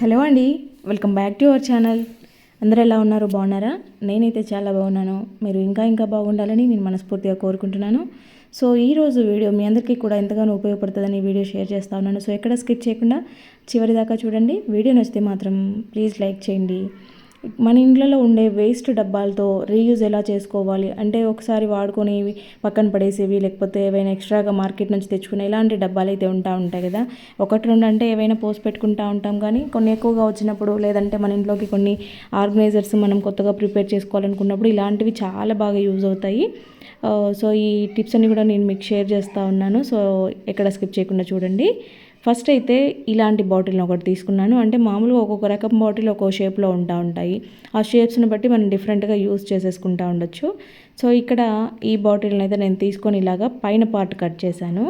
Hello అండి welcome back to our channel. అందరూ ఎలా ఉన్నారు? బాగున్నారా? నేనైతే చాలా బాగున్నాను. మీరు ఇంకా ఇంకా బాగుండాలని నేను మనస్ఫూర్తిగా కోరుకుంటున్నాను. సో ఈరోజు వీడియో మీ అందరికీ కూడా ఎంతగానో ఉపయోగపడుతుందని వీడియో షేర్ చేస్తా ఉన్నాను. సో ఎక్కడ స్కిప్ చేయకుండా చివరి దాకా చూడండి. వీడియో నచ్చితే మాత్రం ప్లీజ్ లైక్ చేయండి. మన ఇండ్లలో ఉండే వేస్ట్ డబ్బాలతో రీయూజ్ ఎలా చేసుకోవాలి? అంటే ఒకసారి వాడుకునేవి పక్కన పడేసేవి లేకపోతే ఏవైనా ఎక్స్ట్రాగా మార్కెట్ నుంచి తెచ్చుకునే ఇలాంటి డబ్బాలు అయితే ఉంటా ఉంటాయి కదా. ఒకటి రెండు అంటే ఏవైనా పోస్ట్ పెట్టుకుంటా ఉంటాం కానీ కొన్ని ఎక్కువగా వచ్చినప్పుడు లేదంటే మన ఇంట్లోకి కొన్ని ఆర్గనైజర్స్ మనం కొత్తగా ప్రిపేర్ చేసుకోవాలనుకున్నప్పుడు ఇలాంటివి చాలా బాగా యూజ్ అవుతాయి. సో ఈ టిప్స్ అన్ని కూడా నేను మీకు షేర్ చేస్తూ ఉన్నాను. సో ఎక్కడ స్కిప్ చేయకుండా చూడండి. ఫస్ట్ అయితే ఇలాంటి బాటిల్ని ఒకటి తీసుకున్నాను. అంటే మామూలుగా ఒక్కొక్క రకం బాటిల్ ఒక్కో షేప్లో ఉంటా ఉంటాయి. ఆ షేప్స్ని బట్టి మనం డిఫరెంట్గా యూస్ చేసేసుకుంటా ఉండొచ్చు. సో ఇక్కడ ఈ బాటిల్ని అయితే నేను తీసుకొని ఇలాగా పైన పార్ట్ కట్ చేశాను.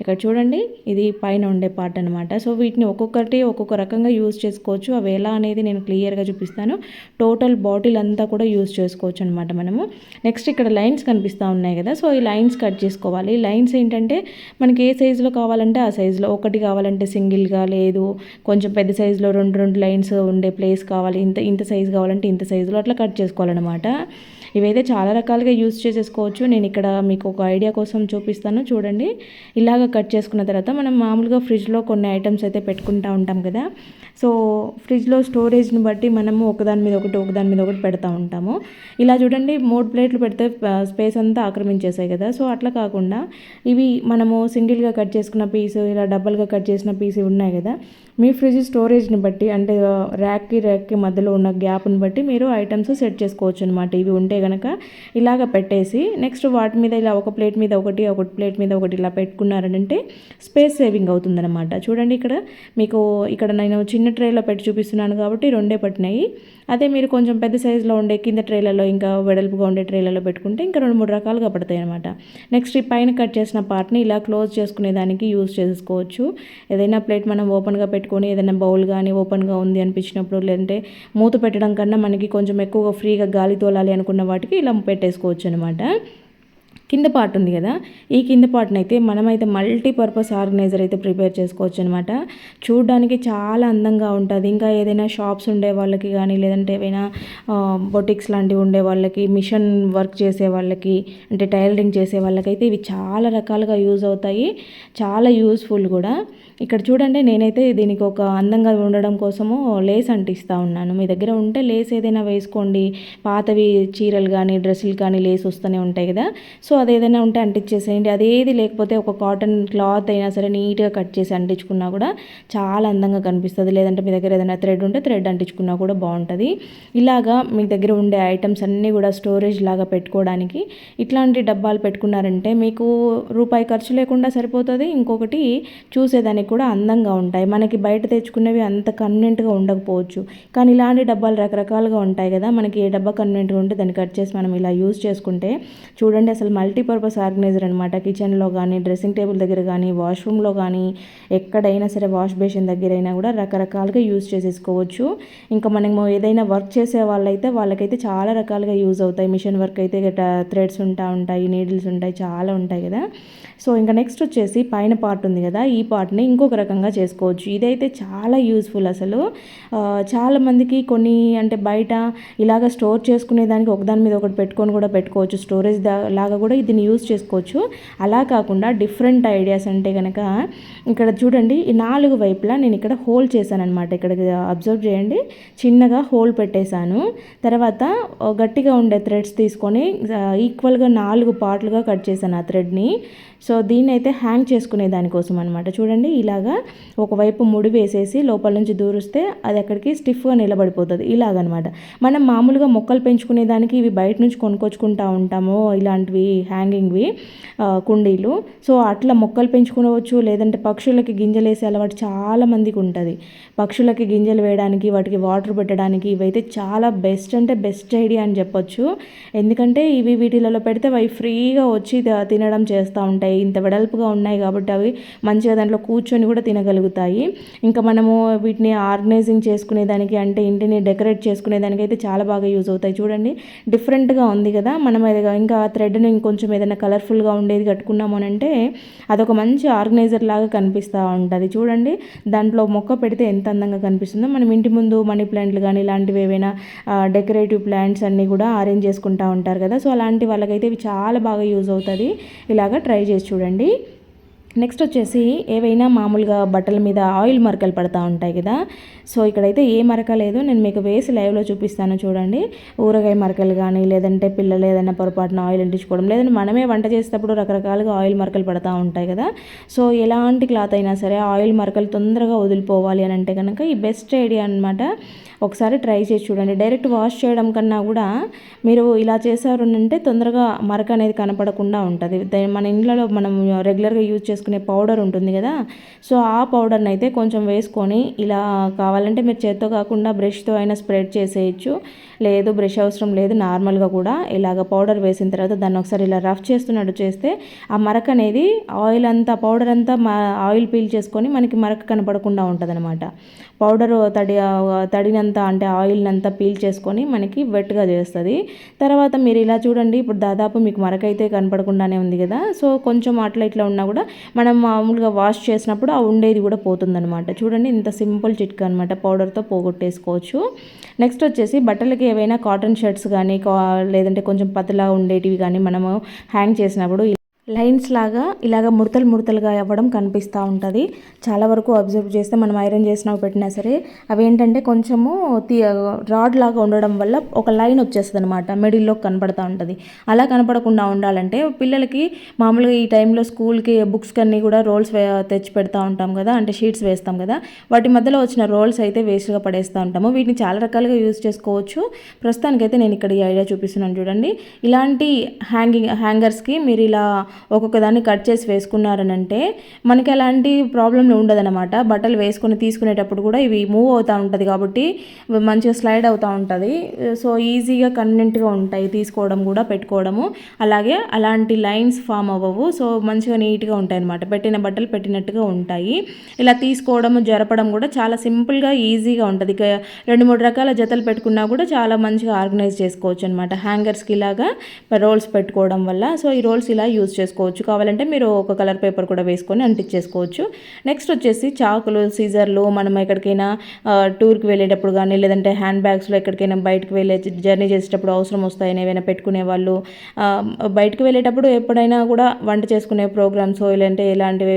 ఇక్కడ చూడండి ఇది పైన ఉండే పార్ట్ అనమాట సో వీటిని ఒక్కొక్కటి ఒక్కొక్క రకంగా యూజ్ చేసుకోవచ్చు. అవి ఎలా అనేది నేను క్లియర్గా చూపిస్తాను. టోటల్ బాటిల్ అంతా కూడా యూజ్ చేసుకోవచ్చు అనమాట మనము. నెక్స్ట్ ఇక్కడ లైన్స్ కనిపిస్తూ ఉన్నాయి కదా. సో ఈ లైన్స్ కట్ చేసుకోవాలి. లైన్స్ ఏంటంటే మనకి ఏ సైజులో కావాలంటే ఆ సైజులో ఒకటి కావాలంటే సింగిల్గా లేదు. కొంచెం పెద్ద సైజులో రెండు రెండు లైన్స్ ఉండే ప్లేస్ కావాలి. ఇంత ఇంత సైజు కావాలంటే ఇంత సైజులో అట్లా కట్ చేసుకోవాలన్నమాట. ఇవైతే చాలా రకాలుగా యూస్ చేసేసుకోవచ్చు. నేను ఇక్కడ మీకు ఒక ఐడియా కోసం చూపిస్తాను. చూడండి. ఇలాగ కట్ చేసుకున్న తర్వాత మనం మామూలుగా ఫ్రిడ్జ్లో కొన్ని ఐటమ్స్ అయితే పెట్టుకుంటూ ఉంటాం కదా. సో ఫ్రిడ్జ్లో స్టోరేజ్ని బట్టి మనము ఒకదాని మీద ఒకటి ఒకదాని మీద ఒకటి పెడతా ఉంటాము. ఇలా చూడండి. మూడు ప్లేట్లు పెడితే స్పేస్ అంతా ఆక్రమించేసాయి కదా. సో అట్లా కాకుండా ఇవి మనము సింగిల్గా కట్ చేసుకున్న పీస్ ఇలా డబ్బల్గా కట్ చేసిన పీస్ ఉన్నాయి కదా. మీ ఫ్రిడ్జ్ స్టోరేజ్ని బట్టి అంటే ర్యాక్కి ర్యాక్కి మధ్యలో ఉన్న గ్యాప్ని బట్టి మీరు ఐటమ్స్ సెట్ చేసుకోవచ్చు అనమాట ఇవి ఉంటే కనుక ఇలాగ పెట్టేసి నెక్స్ట్ వాటి మీద ఇలా ఒక ప్లేట్ మీద ఒకటి ఒకటి ప్లేట్ మీద ఒకటి ఇలా పెట్టుకున్నారంటే స్పేస్ సేవింగ్ అవుతుందన్నమాట. చూడండి ఇక్కడ మీకు ఇక్కడ నేను చిన్న ట్రేలో పెట్టి చూపిస్తున్నాను కాబట్టి రెండే పట్టినాయి. అదే మీరు కొంచెం పెద్ద సైజులో ఉండే కింద ట్రేలలో ఇంకా వెడల్పుగా ఉండే ట్రేలలో పెట్టుకుంటే ఇంకా రెండు మూడు రకాలుగా పడతాయి అనమాట నెక్స్ట్ ఈ పైన కట్ చేసిన పార్ట్ని ఇలా క్లోజ్ చేసుకునే దానికి యూజ్ చేసుకోవచ్చు. ఏదైనా ప్లేట్ మనం ఓపెన్గా పెట్టుకొని ఏదైనా బౌల్ కానీ ఓపెన్గా ఉంది అనిపించినప్పుడు లేదంటే మూత పెట్టడం కన్నా మనకి కొంచెం ఎక్కువగా ఫ్రీగా గాలి తోలాలి అనుకున్న వాటికి ఇలా పెట్టేసుకోవచ్చు అనమాట కింద పార్ట్ ఉంది కదా. ఈ కింద పార్ట్ని అయితే మనమైతే మల్టీపర్పస్ ఆర్గనైజర్ అయితే ప్రిపేర్ చేసుకోవచ్చు అనమాట చూడడానికి చాలా అందంగా ఉంటుంది. ఇంకా ఏదైనా షాప్స్ ఉండే వాళ్ళకి కానీ లేదంటే ఏవైనా బొటిక్స్ లాంటివి ఉండే వాళ్ళకి మిషన్ వర్క్ చేసే వాళ్ళకి అంటే టైలరింగ్ చేసే వాళ్ళకైతే ఇవి చాలా రకాలుగా యూజ్ అవుతాయి. చాలా యూస్ఫుల్ కూడా. ఇక్కడ చూడండి నేనైతే దీనికి ఒక అందంగా ఉండడం కోసము లేస్ అంటిస్తూ ఉన్నాను. మీ దగ్గర ఉంటే లేస్ ఏదైనా వేసుకోండి. పాతవి చీరలు కానీ డ్రెస్సులు కానీ లేస్ వస్తూనే ఉంటాయి కదా. సో అది ఏదైనా ఉంటే అంటించేసేయండి. అదేది లేకపోతే ఒక కాటన్ క్లాత్ అయినా సరే నీట్గా కట్ చేసి అంటించుకున్నా కూడా చాలా అందంగా కనిపిస్తుంది. లేదంటే మీ దగ్గర ఏదైనా థ్రెడ్ ఉంటే థ్రెడ్ అంటించుకున్నా కూడా బాగుంటుంది. ఇలాగా మీ దగ్గర ఉండే ఐటమ్స్ అన్నీ కూడా స్టోరేజ్ లాగా పెట్టుకోవడానికి ఇట్లాంటి డబ్బాలు పెట్టుకున్నారంటే మీకు రూపాయి ఖర్చు లేకుండా సరిపోతుంది. ఇంకొకటి చూసేదానికి కూడా అందంగా ఉంటాయి. మనకి బయట తెచ్చుకునేవి అంత కన్వీనెంట్గా ఉండకపోవచ్చు. కానీ ఇలాంటి డబ్బాలు రకరకాలుగా ఉంటాయి కదా. మనకి ఏ డబ్బా కన్వీనెంట్గా ఉంటే దాన్ని కట్ చేసి మనం ఇలా యూజ్ చేసుకుంటే చూడండి అసలు మల్టీపర్పస్ ఆర్గనైజర్ అనమాట కిచెన్లో కానీ డ్రెస్సింగ్ టేబుల్ దగ్గర కానీ వాష్రూమ్లో కానీ ఎక్కడైనా సరే వాష్ బేసిన్ దగ్గర అయినా కూడా రకరకాలుగా యూజ్ చేసేసుకోవచ్చు. ఇంకా మనము ఏదైనా వర్క్ చేసే వాళ్ళైతే వాళ్ళకైతే చాలా రకాలుగా యూజ్ అవుతాయి. మిషన్ వర్క్ అయితే థ్రెడ్స్ ఉంటా ఉంటాయి నీడిల్స్ ఉంటాయి చాలా ఉంటాయి కదా. సో ఇంకా నెక్స్ట్ వచ్చేసి పైన పార్ట్ ఉంది కదా ఈ పార్ట్ని ఇంకొక రకంగా చేసుకోవచ్చు. ఇదైతే చాలా యూస్ఫుల్ అసలు. చాలామందికి కొన్ని అంటే బయట ఇలాగ స్టోర్ చేసుకునే దానికి ఒకదాని మీద ఒకటి పెట్టుకొని కూడా పెట్టుకోవచ్చు. స్టోరేజ్ లాగా కూడా దీన్ని యూజ్ చేసుకోవచ్చు. అలా కాకుండా డిఫరెంట్ ఐడియాస్ అంటే కనుక ఇక్కడ చూడండి ఈ నాలుగు వైపులా నేను ఇక్కడ హోల్ చేశాను ఇక్కడ అబ్జర్వ్ చేయండి. చిన్నగా హోల్ పెట్టేశాను. తర్వాత గట్టిగా ఉండే థ్రెడ్స్ తీసుకొని ఈక్వల్గా నాలుగు పార్ట్లుగా కట్ చేశాను ఆ థ్రెడ్ని. సో దీన్ని అయితే హ్యాంగ్ చేసుకునే దానికోసం అనమాట చూడండి ఇలాగా ఒకవైపు ముడి వేసేసి లోపల నుంచి దూరిస్తే అది అక్కడికి స్టిఫ్గా నిలబడిపోతుంది. ఇలాగనమాట మనం మామూలుగా మొక్కలు పెంచుకునే దానికి ఇవి బయట నుంచి కొనుక్కొచ్చుకుంటా ఉంటాము ఇలాంటివి హ్యాంగింగ్వి కుండీలు. సో అట్లా మొక్కలు పెంచుకోవచ్చు లేదంటే పక్షులకి గింజలు వేసే అలవాటు చాలా మందికి ఉంటుంది. పక్షులకి గింజలు వేయడానికి వాటికి వాటర్ పెట్టడానికి ఇవైతే చాలా బెస్ట్ అంటే బెస్ట్ ఐడియా అని చెప్పొచ్చు. ఎందుకంటే ఇవి వీటిలలో పెడితే అవి ఫ్రీగా వచ్చి తినడం చేస్తూ ఉంటాయి. ఇంత వెడల్పుగా ఉన్నాయి కాబట్టి అవి మంచిగా దాంట్లో కూర్చొని కూడా తినగలుగుతాయి. ఇంకా మనము వీటిని ఆర్గనైజింగ్ చేసుకునేదానికి అంటే ఇంటిని డెకరేట్ చేసుకునేదానికి అయితే చాలా బాగా యూజ్ అవుతాయి. చూడండి డిఫరెంట్గా ఉంది కదా. మనం ఇంకా థ్రెడ్ని ఇంకొంచెం ఏదైనా కలర్ఫుల్గా ఉండేది కట్టుకున్నామనంటే అదొక మంచి ఆర్గనైజర్ లాగా కనిపిస్తూ ఉంటుంది. చూడండి దాంట్లో మొక్క పెడితే ఎంత అందంగా కనిపిస్తుందో. మనం ఇంటి ముందు మనీ ప్లాంట్లు కానీ ఇలాంటివి ఏవైనా డెకరేటివ్ ప్లాంట్స్ అన్నీ కూడా అరేంజ్ చేసుకుంటూ ఉంటారు కదా. సో అలాంటి వాళ్ళకైతే ఇవి చాలా బాగా యూజ్ అవుతుంది. ఇలాగ ట్రై చేసి చూడండి. నెక్స్ట్ వచ్చేసి ఏవైనా మామూలుగా బట్టల మీద ఆయిల్ మరకలు పడతా ఉంటాయి కదా. సో ఇక్కడైతే ఏ మరక లేదు. నేను మీకు వేసి లైవ్లో చూపిస్తాను చూడండి. ఊరగాయ మరకలు కానీ లేదంటే పిల్లలు ఏదైనా పొరపాటున ఆయిల్ అంటించుకోవడం లేదంటే మనమే వంట చేసేటప్పుడు రకరకాలుగా ఆయిల్ మరకలు పడతా ఉంటాయి కదా. సో ఎలాంటి క్లాత్ అయినా సరే ఆయిల్ మరకలు తొందరగా వదిలిపోవాలి అని అంటే కనుక ఈ బెస్ట్ ఐడియా అనమాట ఒకసారి ట్రై చేసి చూడండి. డైరెక్ట్ వాష్ చేయడం కన్నా కూడా మీరు ఇలా చేశారు అంటే తొందరగా మరక అనేది కనపడకుండా ఉంటుంది. మన ఇంట్లో మనం రెగ్యులర్గా యూజ్ చేసుకునే పౌడర్ ఉంటుంది కదా. సో ఆ పౌడర్ని అయితే కొంచెం వేసుకొని ఇలా కావాలంటే మీరు చేత్తో కాకుండా బ్రష్తో అయినా స్ప్రెడ్ చేసేయచ్చు. లేదు బ్రష్ అవసరం లేదు నార్మల్గా కూడా ఇలాగ పౌడర్ వేసిన తర్వాత దాన్ని ఒకసారి ఇలా రఫ్ చేస్తున్నట్టు చేస్తే ఆ మరక అనేది ఆయిల్ అంతా పౌడర్ అంతా ఆయిల్ పీల్ చేసుకొని మనకి మరక కనపడకుండా ఉంటుంది అనమాట పౌడర్ తడి తడినంత అంటే ఆయిల్ అంతా పీల్ చేసుకొని మనకి వెట్గా చేస్తుంది. తర్వాత మీరు ఇలా చూడండి ఇప్పుడు దాదాపు మీకు మరకైతే కనపడకుండానే ఉంది కదా. సో కొంచెం అట్లా ఇట్లా ఉన్నా కూడా మనం మామూలుగా వాష్ చేసినప్పుడు ఆ ఉండేది కూడా పోతుందనమాట చూడండి ఇంత సింపుల్ చిట్కా అనమాట పౌడర్తో పోగొట్టేసుకోవచ్చు. నెక్స్ట్ వచ్చేసి బట్టలకి ఏవైనా కాటన్ షర్ట్స్ కానీ లేదంటే కొంచెం పతలా ఉండేటివి కానీ మనము హ్యాంగ్ చేసినప్పుడు లైన్స్ లాగా ఇలాగ ముడతలు ముడతలుగా అవ్వడం కనిపిస్తూ ఉంటుంది. చాలా వరకు అబ్జర్వ్ చేస్తే మనం ఐరన్ చేసినవి పెట్టినా సరే అవి ఏంటంటే కొంచెము రాడ్ లాగా ఉండడం వల్ల ఒక లైన్ వచ్చేస్తుంది అనమాట మిడిల్లో కనపడతా ఉంటుంది. అలా కనపడకుండా ఉండాలంటే పిల్లలకి మామూలుగా ఈ టైంలో స్కూల్కి బుక్స్కి అన్నీ కూడా రోల్స్ తెచ్చి పెడతా ఉంటాం కదా అంటే షీట్స్ వేస్తాం కదా వాటి మధ్యలో వచ్చిన రోల్స్ అయితే వేస్ట్గా పడేస్తూ ఉంటాము. వీటిని చాలా రకాలుగా యూజ్ చేసుకోవచ్చు. ప్రస్తుతానికైతే నేను ఇక్కడ ఈ ఐడియా చూపిస్తున్నాను చూడండి. ఇలాంటి హ్యాంగింగ్ హ్యాంగర్స్కి మీరు ఇలా ఒక్కొక్క దాన్ని కట్ చేసి వేసుకున్నారనంటే మనకి ఎలాంటి ప్రాబ్లం ఉండదన్నమాట. బట్టలు వేసుకొని తీసుకునేటప్పుడు కూడా ఇవి మూవ్ అవుతూ ఉంటుంది కాబట్టి మంచిగా స్లైడ్ అవుతూ ఉంటుంది. సో ఈజీగా కన్వీనెంట్గా ఉంటాయి తీసుకోవడం కూడా పెట్టుకోవడము. అలాగే అలాంటి లైన్స్ ఫామ్ అవ్వవు. సో మంచిగా నీట్గా ఉంటాయి అనమాట పెట్టిన బట్టలు పెట్టినట్టుగా ఉంటాయి. ఇలా తీసుకోవడము జరపడం కూడా చాలా సింపుల్గా ఈజీగా ఉంటుంది. రెండు మూడు రకాల జతలు పెట్టుకున్నా కూడా చాలా మంచిగా ఆర్గనైజ్ చేసుకోవచ్చు అనమాట హ్యాంగర్స్కి ఇలాగా రోల్స్ పెట్టుకోవడం వల్ల. సో ఈ రోల్స్ ఇలా యూజ్ చేసుకోవచ్చు చేసుకోవచ్చు. కావాలంటే మీరు ఒక కలర్ పేపర్ కూడా వేసుకొని అంటించేసుకోవచ్చు. నెక్స్ట్ వచ్చేసి చాకులు సీజర్లు మనం ఎక్కడికైనా టూర్కి వెళ్ళేటప్పుడు కానీ లేదంటే హ్యాండ్ బ్యాగ్స్లో ఎక్కడికైనా బయటకు వెళ్ళే జర్నీ చేసేటప్పుడు అవసరం వస్తాయని ఏవైనా పెట్టుకునే వాళ్ళు బయటకు వెళ్ళేటప్పుడు ఎప్పుడైనా కూడా వంట చేసుకునే ప్రోగ్రామ్స్ లేదంటే ఇలాంటివి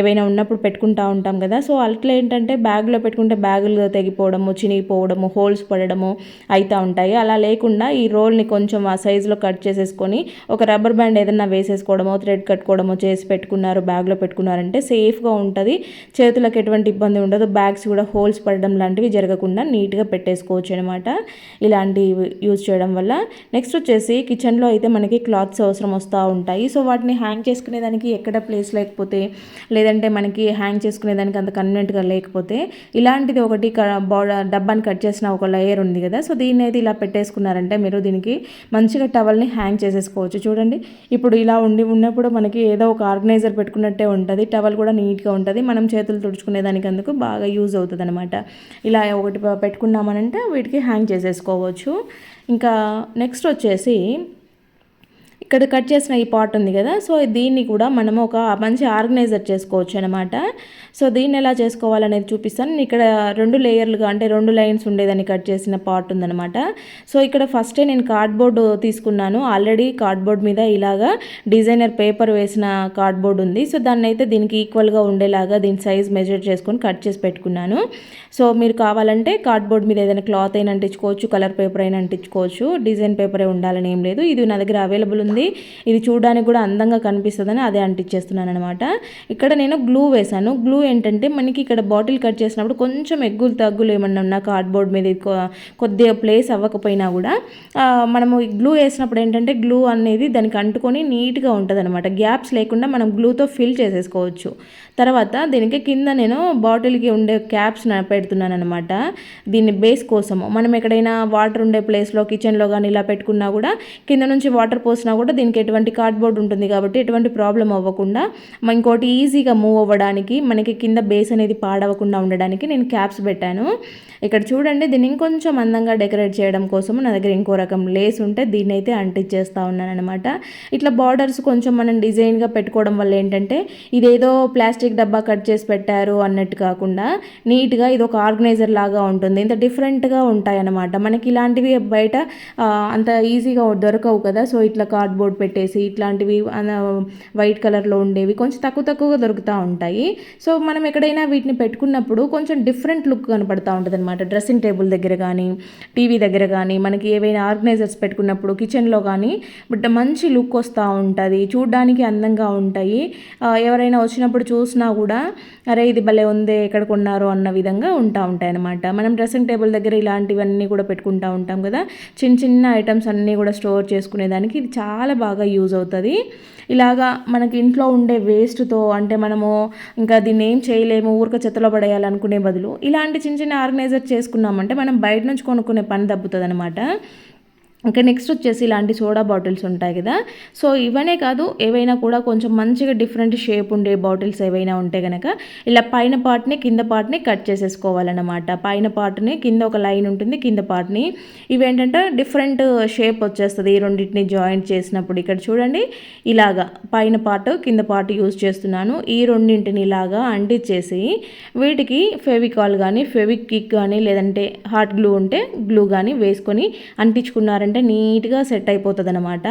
ఏవైనా ఉన్నప్పుడు పెట్టుకుంటా ఉంటాం కదా. సో అట్లా ఏంటంటే బ్యాగ్లో పెట్టుకుంటే బ్యాగులు తెగిపోవడము చినిగిపోవడము హోల్స్ పడడము అవుతూ ఉంటాయి. అలా లేకుండా ఈ రోల్ని కొంచెం ఆ సైజులో కట్ చేసేసుకొని ఒక రబ్బర్ బ్యాండ్ ఏదన్నా వేసేసుకోవడము థ్రెడ్ కట్టుకోవడమో చేసి పెట్టుకున్నారు బ్యాగ్లో పెట్టుకున్నారంటే సేఫ్గా ఉంటుంది. చేతులకు ఎటువంటి ఇబ్బంది ఉండదు. బ్యాగ్స్ కూడా హోల్స్ పడడం లాంటివి జరగకుండా నీట్గా పెట్టేసుకోవచ్చు అనమాట ఇలాంటివి యూజ్ చేయడం వల్ల. నెక్స్ట్ వచ్చేసి కిచెన్లో అయితే మనకి క్లాత్స్ అవసరం వస్తూ ఉంటాయి. సో వాటిని హ్యాంగ్ చేసుకునేదానికి ఎక్కడ ప్లేస్ లేకపోతే లేదంటే మనకి హ్యాంగ్ చేసుకునేదానికి అంత కన్వీనెంట్గా లేకపోతే ఇలాంటిది ఒకటి డబ్బాని కట్ చేసిన ఒక లేయర్ ఉంది కదా. సో దీన్ని అయితే ఇలా పెట్టేసుకున్నారంటే మీరు దీనికి మంచిగా టవల్ని హ్యాంగ్ చేసేసుకోవచ్చు. చూడండి. ఇప్పుడు ఇలా ఉండి ఉన్నప్పుడు మనకి ఏదో ఒక ఆర్గనైజర్ పెట్టుకున్నట్టే ఉంటుంది టవల్ కూడా నీట్గా ఉంటుంది మనం చేతులు తుడుచుకునే దానికి అందుకు బాగా యూజ్ అవుతుంది అనమాట ఇలా ఒకటి పెట్టుకున్నామనంటే వీటికి హ్యాంగ్ చేసేసుకోవచ్చు. ఇంకా నెక్స్ట్ వచ్చేసి ఇక్కడ కట్ చేసిన ఈ పార్ట్ ఉంది కదా సో దీన్ని కూడా మనము ఒక మంచి ఆర్గనైజర్ చేసుకోవచ్చు అనమాట సో దీన్ని ఎలా చేసుకోవాలనేది చూపిస్తాను. ఇక్కడ రెండు లేయర్లుగా అంటే రెండు లైన్స్ ఉండేదని కట్ చేసిన పార్ట్ ఉందనమాట సో ఇక్కడ ఫస్టే నేను కార్డ్బోర్డ్ తీసుకున్నాను. ఆల్రెడీ కార్డ్బోర్డ్ మీద ఇలాగా డిజైనర్ పేపర్ వేసిన కార్డ్బోర్డ్ ఉంది. సో దాన్ని అయితే దీనికి ఈక్వల్గా ఉండేలాగా దీని సైజ్ మెజర్ చేసుకొని కట్ చేసి పెట్టుకున్నాను. సో మీరు కావాలంటే కార్డ్బోర్డ్ మీద ఏదైనా క్లాత్ అయినా అంటించుకోవచ్చు కలర్ పేపర్ అయినా అంటించుకోవచ్చు డిజైన్ పేపరే ఉండాలని ఏం లేదు. ఇది నా దగ్గర అవైలబుల్ ఉంది. ఉంటుంది ఇది చూడడానికి కూడా అందంగా కనిపిస్తుందని అదే అంటించేస్తున్నాను అనమాట ఇక్కడ నేను గ్లూ వేశాను. గ్లూ ఏంటంటే మనకి ఇక్కడ బాటిల్ కట్ చేసినప్పుడు కొంచెం ఎగ్గులు తగ్గులు ఏమన్నా ఉన్నా కార్డ్బోర్డ్ మీద కొద్దిగా ప్లేస్ అవ్వకపోయినా కూడా మనము గ్లూ వేసినప్పుడు ఏంటంటే గ్లూ అనేది దానికి అంటుకొని నీట్గా ఉంటుంది అనమాట గ్యాప్స్ లేకుండా మనం గ్లూతో ఫిల్ చేసేసుకోవచ్చు. తర్వాత దీనికి కింద నేను బాటిల్కి ఉండే క్యాప్స్ పెడుతున్నాను అనమాట దీన్ని బేస్ కోసము. మనం ఎక్కడైనా వాటర్ ఉండే ప్లేస్లో కిచెన్లో కానీ ఇలా పెట్టుకున్నా కూడా కింద నుంచి వాటర్ పోసినా కూడా దీనికి ఎటువంటి కార్డ్బోర్డ్ ఉంటుంది కాబట్టి ఎటువంటి ప్రాబ్లం అవ్వకుండా ఇంకోటి ఈజీగా మూవ్ అవ్వడానికి మనకి కింద బేస్ అనేది పాడవకుండా ఉండడానికి నేను క్యాప్స్ పెట్టాను. ఇక్కడ చూడండి దీన్ని ఇంకొంచెం అందంగా డెకరేట్ చేయడం కోసం నా దగ్గర ఇంకో రకం లేస్ ఉంటే దీన్ని అయితే అంటించేస్తూ ఉన్నాను అనమాట ఇట్లా బార్డర్స్ కొంచెం మనం డిజైన్గా పెట్టుకోవడం వల్ల ఏంటంటే ఇదేదో ప్లాస్టిక్ డబ్బా కట్ చేసి పెట్టారు అన్నట్టు కాకుండా నీట్గా ఇది ఒక ఆర్గనైజర్ లాగా ఉంటుంది. ఇంత డిఫరెంట్గా ఉంటాయి అన్నమాట మనకి ఇలాంటివి బయట అంత ఈజీగా దొరకవు కదా సో ఇట్లా బోర్డ్ పెట్టేసి ఇట్లాంటివి వైట్ కలర్లో ఉండేవి కొంచెం తక్కువ తక్కువగా దొరుకుతూ ఉంటాయి. సో మనం ఎక్కడైనా వీటిని పెట్టుకున్నప్పుడు కొంచెం డిఫరెంట్ లుక్ కనపడతా ఉంటుంది అనమాట డ్రెస్సింగ్ టేబుల్ దగ్గర కానీ టీవీ దగ్గర కానీ మనకి ఏవైనా ఆర్గనైజర్స్ పెట్టుకున్నప్పుడు కిచెన్లో కానీ బట్ మంచి లుక్ వస్తూ ఉంటుంది. చూడ్డానికి అందంగా ఉంటాయి. ఎవరైనా వచ్చినప్పుడు చూసినా కూడా అరే ఇది భలే ఉందే ఎక్కడ కొన్నారు అన్న విధంగా ఉంటా ఉంటాయి అనమాట మనం డ్రెస్సింగ్ టేబుల్ దగ్గర ఇలాంటివన్నీ కూడా పెట్టుకుంటూ ఉంటాం కదా. చిన్న చిన్న ఐటమ్స్ అన్నీ కూడా స్టోర్ చేసుకునేదానికి ఇది చాలా చాలా బాగా యూజ్ అవుతుంది. ఇలాగా మనకి ఇంట్లో ఉండే వేస్ట్తో అంటే మనము ఇంకా దీన్ని ఏం చేయలేము ఊరిక చెత్తలో పడేయాలనుకునే బదులు ఇలాంటి చిన్న చిన్న ఆర్గనైజర్ చేసుకున్నామంటే మనం బయట నుంచి కొనుక్కునే పని తప్పుతుంది అనమాట ఇంకా నెక్స్ట్ వచ్చేసి ఇలాంటి సోడా బాటిల్స్ ఉంటాయి కదా. సో ఇవనే కాదు ఏవైనా కూడా కొంచెం మంచిగా డిఫరెంట్ షేప్ ఉండే బాటిల్స్ ఏవైనా ఉంటే కనుక ఇలా పైన పార్ట్ని కింద పార్ట్ని కట్ చేసేసుకోవాలన్నమాట. పైన పార్ట్ని కింద ఒక లైన్ ఉంటుంది కింద పార్ట్ని ఇవేంటంటే డిఫరెంట్ షేప్ వచ్చేస్తుంది. ఈ రెండింటిని జాయింట్ చేసినప్పుడు ఇక్కడ చూడండి ఇలాగా పైన పార్ట్ కింద పార్ట్ యూజ్ చేస్తున్నాను. ఈ రెండింటిని ఇలాగా అంటించేసి వీటికి ఫెవికాల్ కానీ ఫెవిక్విక్ కానీ లేదంటే హాట్ గ్లూ ఉంటే గ్లూ కానీ వేసుకొని అంటించుకున్నారంటే నీట్గా సెట్ అయిపోతుంది అనమాట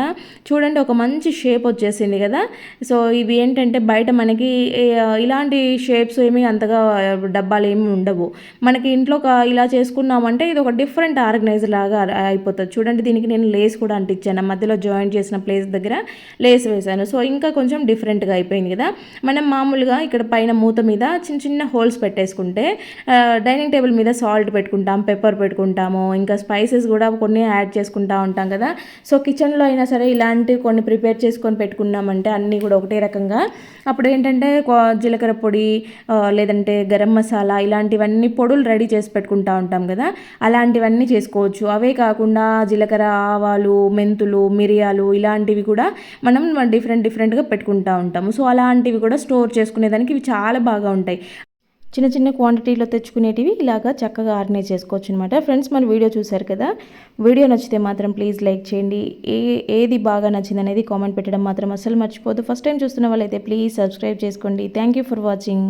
చూడండి ఒక మంచి షేప్ వచ్చేసింది కదా. సో ఇవి ఏంటంటే బయట మనకి ఇలాంటి షేప్స్ ఏమీ అంతగా డబ్బాలు ఏమి ఉండవు. మనకి ఇంట్లో ఒక ఇలా చేసుకున్నామంటే ఇది ఒక డిఫరెంట్ ఆర్గనైజ్ లాగా అయిపోతుంది. చూడండి దీనికి నేను లేస్ కూడా అంటించాను. మధ్యలో జాయిన్ చేసిన ప్లేస్ దగ్గర లేస్ వేశాను. సో ఇంకా కొంచెం డిఫరెంట్గా అయిపోయింది కదా. మనం మామూలుగా ఇక్కడ పైన మూత మీద చిన్న చిన్న హోల్స్ పెట్టేసుకుంటే డైనింగ్ టేబుల్ మీద సాల్ట్ పెట్టుకుంటాం పెప్పర్ పెట్టుకుంటాము ఇంకా స్పైసెస్ కూడా కొన్ని యాడ్ చేసుకుంటాం. ఉంటాం కదా. సో కిచెన్లో అయినా సరే ఇలాంటివి కొన్ని ప్రిపేర్ చేసుకొని పెట్టుకున్నామంటే అన్నీ కూడా ఒకటే రకంగా. అప్పుడు ఏంటంటే జీలకర్ర పొడి లేదంటే గరం మసాలా ఇలాంటివన్నీ పొడులు రెడీ చేసి పెట్టుకుంటా ఉంటాం కదా. అలాంటివన్నీ చేసుకోవచ్చు. అవే కాకుండా జీలకర్ర ఆవాలు మెంతులు మిరియాలు ఇలాంటివి కూడా మనం డిఫరెంట్ డిఫరెంట్గా పెట్టుకుంటూ ఉంటాము. సో అలాంటివి కూడా స్టోర్ చేసుకునేదానికి ఇవి చాలా బాగా ఉంటాయి. చిన్న చిన్న క్వాంటిటీలో తెచ్చుకునేటివి ఇలాగా చక్కగా ఆర్గనైజ్ చేసుకోవచ్చు అనమాట ఫ్రెండ్స్ మన వీడియో చూశారు కదా? వీడియో నచ్చితే మాత్రం ప్లీజ్ లైక్ చేయండి. ఏ ఏది బాగా నచ్చింది అనేది కామెంట్ పెట్టడం మాత్రం అస్సలు మర్చిపోదు ఫస్ట్ టైం చూస్తున్న వాళ్ళైతే ప్లీజ్ సబ్స్క్రైబ్ చేసుకోండి. Thank you for watching